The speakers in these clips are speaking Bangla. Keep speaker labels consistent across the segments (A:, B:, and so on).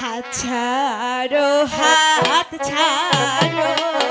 A: হাত ছাড়ো হাত ছাড়ো।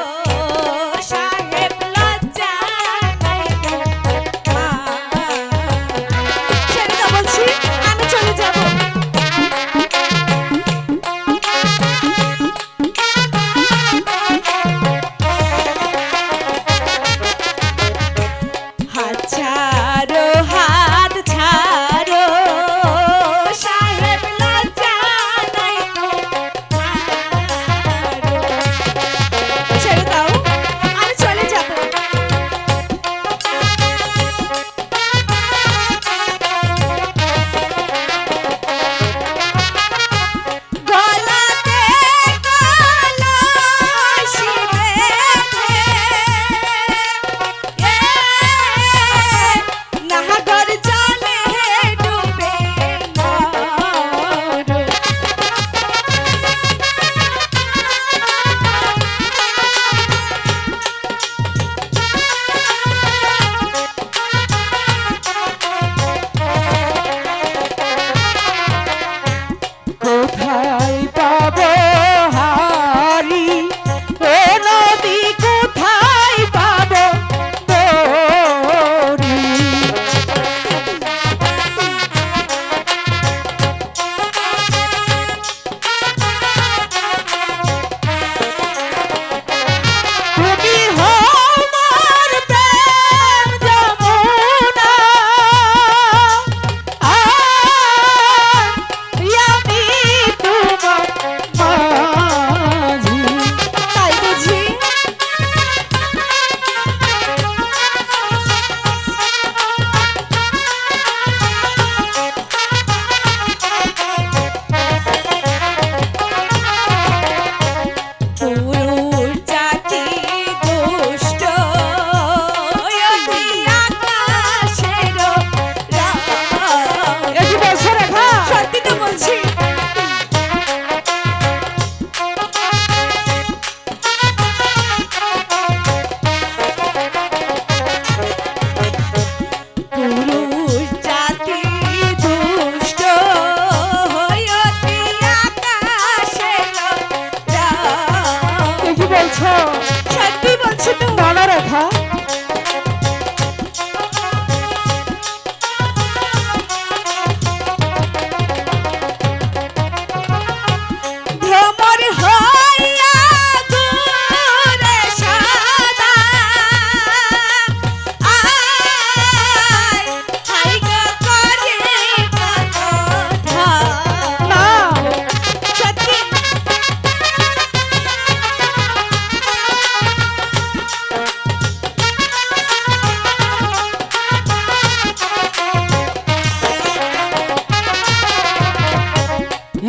A: you.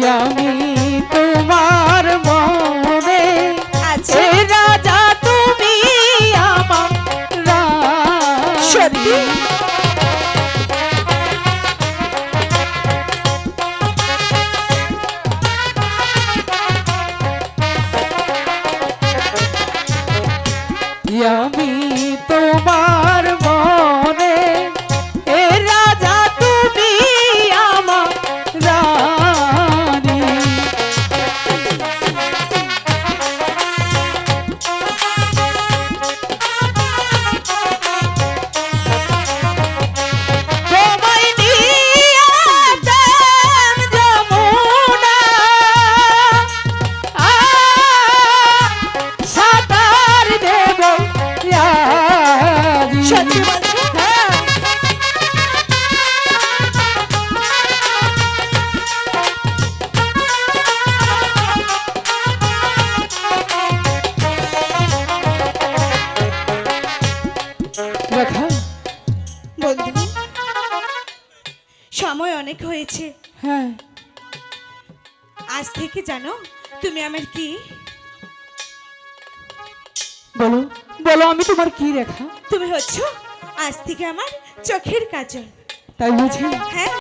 A: আমি তোমার
B: মনে।
A: আচ্ছা।
B: আছে রাজা তুমি আমার
A: সত্যি? সময় অনেক হয়েছে।
B: হ্যাঁ।
A: আজ থেকে জানো তুমি আমার কি?
B: বলো বলো আমি তোমার কি রেখা
A: তুমি হচ্ছ আজ থেকে আমার চোখের কাজল।
B: তাই বুঝি?
A: হ্যাঁ।